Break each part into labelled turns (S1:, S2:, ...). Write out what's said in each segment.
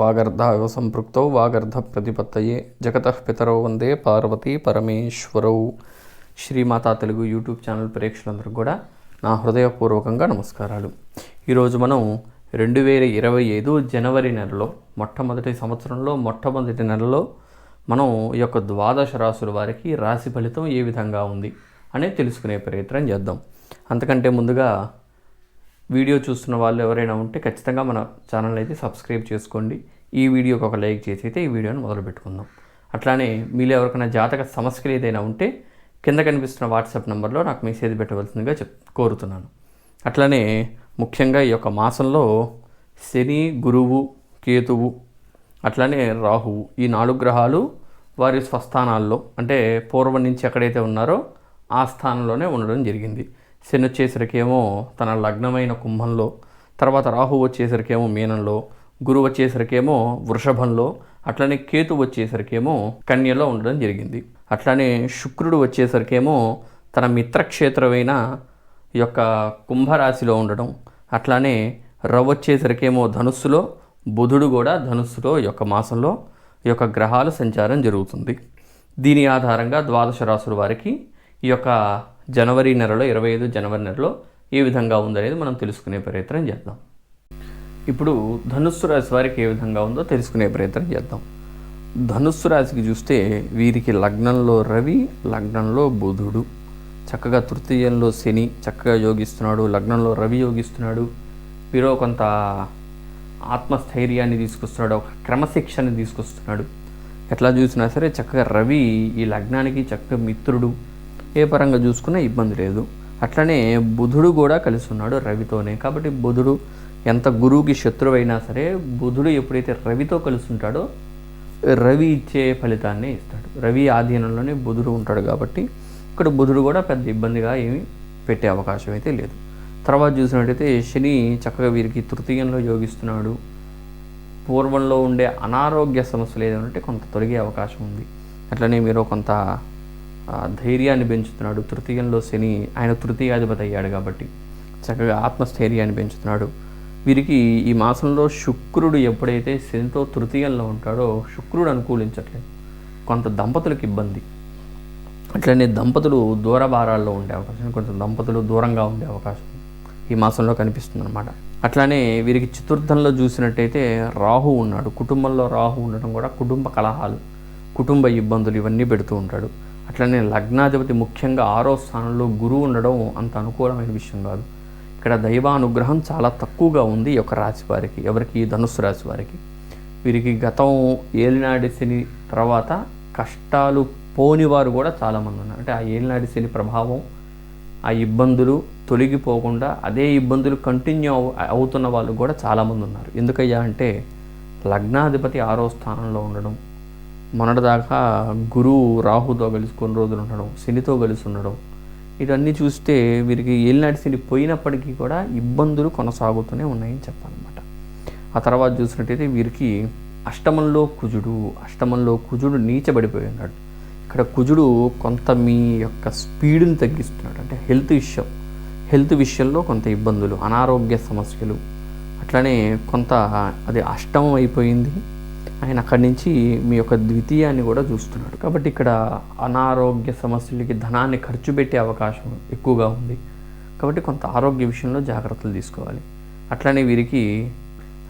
S1: వాగర్ధావ సంపృక్తౌ వాగర్ధ ప్రతిపత్తయే జగత పితరౌ వందే పార్వతీ పరమేశ్వరౌ. శ్రీమాతా తెలుగు యూట్యూబ్ ఛానల్ ప్రేక్షకులందరికీ కూడా నా హృదయపూర్వకంగా నమస్కారాలు. ఈరోజు మనం రెండు వేల ఇరవై ఐదు జనవరి నెలలో మొట్టమొదటి సంవత్సరంలో మొట్టమొదటి నెలలో మనం ఈ యొక్క ద్వాదశ రాసుల వారికి రాశి ఫలితం ఏ విధంగా ఉంది అనేది తెలుసుకునే ప్రయత్నం చేద్దాం. అంతకంటే ముందుగా వీడియో చూస్తున్న వాళ్ళు ఎవరైనా ఉంటే ఖచ్చితంగా మన ఛానల్ అయితే సబ్స్క్రైబ్ చేసుకోండి. ఈ వీడియోకి ఒక లైక్ చేసి అయితే ఈ వీడియోని మొదలు పెట్టుకుందాం. అట్లానే మీలో ఎవరికైనా జాతక సమస్యలు ఏదైనా ఉంటే కింద కనిపిస్తున్న వాట్సాప్ నెంబర్లో నాకు మెసేజ్ పెట్టవలసిందిగా చెప్ కోరుతున్నాను. అట్లానే ముఖ్యంగా ఈ యొక్క మాసంలో శని గురువు కేతువు అట్లానే రాహువు ఈ నాలుగు గ్రహాలు వారి స్వస్థానాల్లో అంటే పూర్వం నుంచి ఎక్కడైతే ఉన్నారో ఆ స్థానంలోనే ఉండడం జరిగింది. శని వచ్చేసరికేమో తన లగ్నమైన కుంభంలో తర్వాత రాహు వచ్చేసరికేమో మీనంలో గురువు వచ్చేసరికేమో వృషభంలో అట్లనే కేతు వచ్చేసరికేమో కన్యలో ఉండడం జరిగింది. అట్లానే శుక్రుడు వచ్చేసరికేమో తన మిత్రక్షేత్రమైన ఈ యొక్క కుంభరాశిలో ఉండడం అట్లానే రవ్ వచ్చేసరికేమో ధనుస్సులో బుధుడు కూడా ధనుస్సులో యొక్క మాసంలో ఈ యొక్క గ్రహాల సంచారం జరుగుతుంది. దీని ఆధారంగా ద్వాదశ రాసుల వారికి ఈ యొక్క జనవరి నెలలో ఇరవై ఐదు జనవరి నెలలో ఏ విధంగా ఉందనేది మనం తెలుసుకునే ప్రయత్నం చేద్దాం. ఇప్పుడు ధనుస్సు రాశి వారికి ఏ విధంగా ఉందో తెలుసుకునే ప్రయత్నం చేద్దాం. ధనుస్సు రాశికి చూస్తే వీరికి లగ్నంలో రవి లగ్నంలో బుధుడు. చక్కగా తృతీయంలో శని చక్కగా యోగిస్తున్నాడు లగ్నంలో రవి యోగిస్తున్నాడు. వీరో కొంత ఆత్మస్థైర్యాన్ని తీసుకొస్తున్నాడు ఒక క్రమశిక్షణని తీసుకొస్తున్నాడు. ఎట్లా చూసినా సరే చక్కగా రవి ఈ లగ్నానికి చక్కగా మిత్రుడు ఏ పరంగా చూసుకున్నా ఇబ్బంది లేదు. అట్లనే బుధుడు కూడా కలిసి ఉన్నాడు రవితోనే. కాబట్టి బుధుడు ఎంత గురువుకి శత్రువైనా సరే బుధుడు ఎప్పుడైతే రవితో కలిసి ఉంటాడో రవి ఇచ్చే ఫలితాన్ని ఇస్తాడు. రవి ఆధీనంలోనే బుధుడు ఉంటాడు కాబట్టి ఇక్కడ బుధుడు కూడా పెద్ద ఇబ్బందిగా ఏమీ పెట్టే అవకాశం అయితే లేదు. తర్వాత చూసినట్టయితే శని చక్కగా వీరికి తృతీయంలో యోగిస్తున్నాడు. పూర్వంలో ఉండే అనారోగ్య సమస్యలు ఏదైనా ఉంటే కొంత తొలగే అవకాశం ఉంది. అట్లనే మీరు కొంత ధైర్యాన్ని పెంచుతున్నాడు. తృతీయంలో శని ఆయన తృతీయాధిపతి అయ్యాడు కాబట్టి చక్కగా ఆత్మస్థైర్యాన్ని పెంచుతున్నాడు. వీరికి ఈ మాసంలో శుక్రుడు ఎప్పుడైతే శనితో తృతీయంలో ఉంటాడో శుక్రుడు అనుకూలించట్లేదు. కొంత దంపతులకు ఇబ్బంది. అట్లనే దంపతులు దూర భారాల్లో ఉండే అవకాశం కొంచెం దంపతులు దూరంగా ఉండే అవకాశం ఈ మాసంలో కనిపిస్తుంది అనమాట అట్లానే వీరికి చతుర్థంలో చూసినట్టయితే రాహు ఉన్నాడు. కుటుంబంలో రాహు ఉండడం కూడా కుటుంబ కలహాలు కుటుంబ ఇబ్బందులు ఇవన్నీ పెడుతూ ఉంటాడు. అట్లనే లగ్నాధిపతి ముఖ్యంగా ఆరో స్థానంలో గురువు ఉండడం అంత అనుకూలమైన విషయం కాదు. ఇక్కడ దైవానుగ్రహం చాలా తక్కువగా ఉంది ఈ యొక్క రాశి వారికి ఎవరికి? ఈ ధనుస్సు రాశి వారికి. వీరికి గతం ఏలినాడి శని తర్వాత కష్టాలు పోనివారు కూడా చాలామంది ఉన్నారు. అంటే ఆ ఏలినాడి శని ప్రభావం ఆ ఇబ్బందులు తొలగిపోకుండా అదే ఇబ్బందులు కంటిన్యూ అవు అవుతున్న వాళ్ళు కూడా చాలామంది ఉన్నారు. ఎందుకయ్యా అంటే లగ్నాధిపతి ఆరో స్థానంలో ఉండడం మొన్నటిదాకా గురువు రాహుతో కలిసి కొన్ని రోజులు ఉండడం శనితో కలిసి ఉండడం ఇవన్నీ చూస్తే వీరికి ఏలినాటి శని పోయినప్పటికీ కూడా ఇబ్బందులు కొనసాగుతూనే ఉన్నాయని చెప్పాలన్నమాట. ఆ తర్వాత చూసినట్టయితే వీరికి అష్టమంలో కుజుడు అష్టమంలో కుజుడు నీచబడిపోయి ఉన్నాడు. ఇక్కడ కుజుడు కొంత మీ యొక్క స్పీడ్ని తగ్గిస్తున్నాడు. అంటే హెల్త్ విషయం హెల్త్ విషయంలో కొంత ఇబ్బందులు అనారోగ్య సమస్యలు అట్లనే కొంత అది అష్టమం అయిపోయింది. ఆయన అక్కడి నుంచి మీ యొక్క ద్వితీయాన్ని కూడా చూస్తున్నాడు. కాబట్టి ఇక్కడ అనారోగ్య సమస్యలకి ధనాన్ని ఖర్చు పెట్టే అవకాశం ఎక్కువగా ఉంది. కాబట్టి కొంత ఆరోగ్య విషయంలో జాగ్రత్తలు తీసుకోవాలి. అట్లనే వీరికి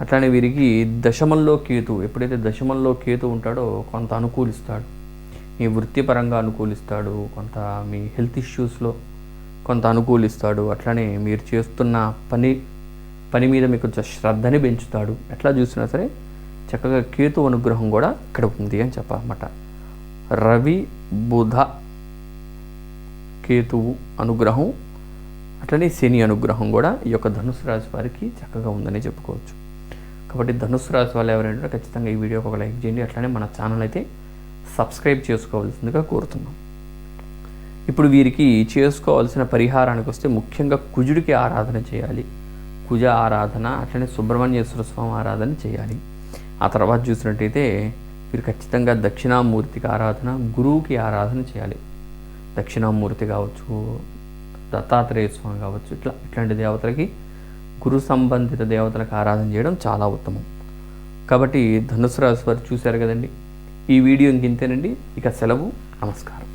S1: అట్లనే వీరికి దశమంలో కేతు ఎప్పుడైతే దశమంలో కేతు ఉంటాడో కొంత అనుకూలిస్తాడు. మీ వృత్తిపరంగా అనుకూలిస్తాడు కొంత మీ హెల్త్ ఇష్యూస్లో కొంత అనుకూలిస్తాడు. అట్లనే మీరు చేస్తున్న పని పని మీద మీకు కొంచెం శ్రద్ధని పెంచుతాడు. ఎట్లా చూసినా సరే చక్కగా కేతు అనుగ్రహం కూడా ఇక్కడ ఉంది అని చెప్పమాట రవి బుధ కేతువు అనుగ్రహం అట్లనే శని అనుగ్రహం కూడా ఈ యొక్క ధనుసు రాశి వారికి చక్కగా ఉందని చెప్పుకోవచ్చు. కాబట్టి ధనుసు రాశి వాళ్ళు ఎవరైనా ఖచ్చితంగా ఈ వీడియోకి ఒక లైక్ చేయండి అట్లనే మన ఛానల్ అయితే సబ్స్క్రైబ్ చేసుకోవాల్సిందిగా కోరుతున్నాం. ఇప్పుడు వీరికి చేసుకోవాల్సిన పరిహారానికి వస్తే ముఖ్యంగా కుజుడికి ఆరాధన చేయాలి. కుజ ఆరాధన అట్లనే సుబ్రహ్మణ్యేశ్వర స్వామి ఆరాధన చేయాలి. ఆ తర్వాత చూసినట్టయితే మీరు ఖచ్చితంగా దక్షిణామూర్తికి ఆరాధన గురువుకి ఆరాధన చేయాలి. దక్షిణామూర్తి కావచ్చు దత్తాత్రేయ స్వామి కావచ్చు ఇట్లా ఇట్లాంటి దేవతలకి గురు సంబంధిత దేవతలకు ఆరాధన చేయడం చాలా ఉత్తమం. కాబట్టి ధనుసు రాశి వారు చూశారు కదండి. ఈ వీడియో ఇంకింతేనండి. ఇక సెలవు నమస్కారం.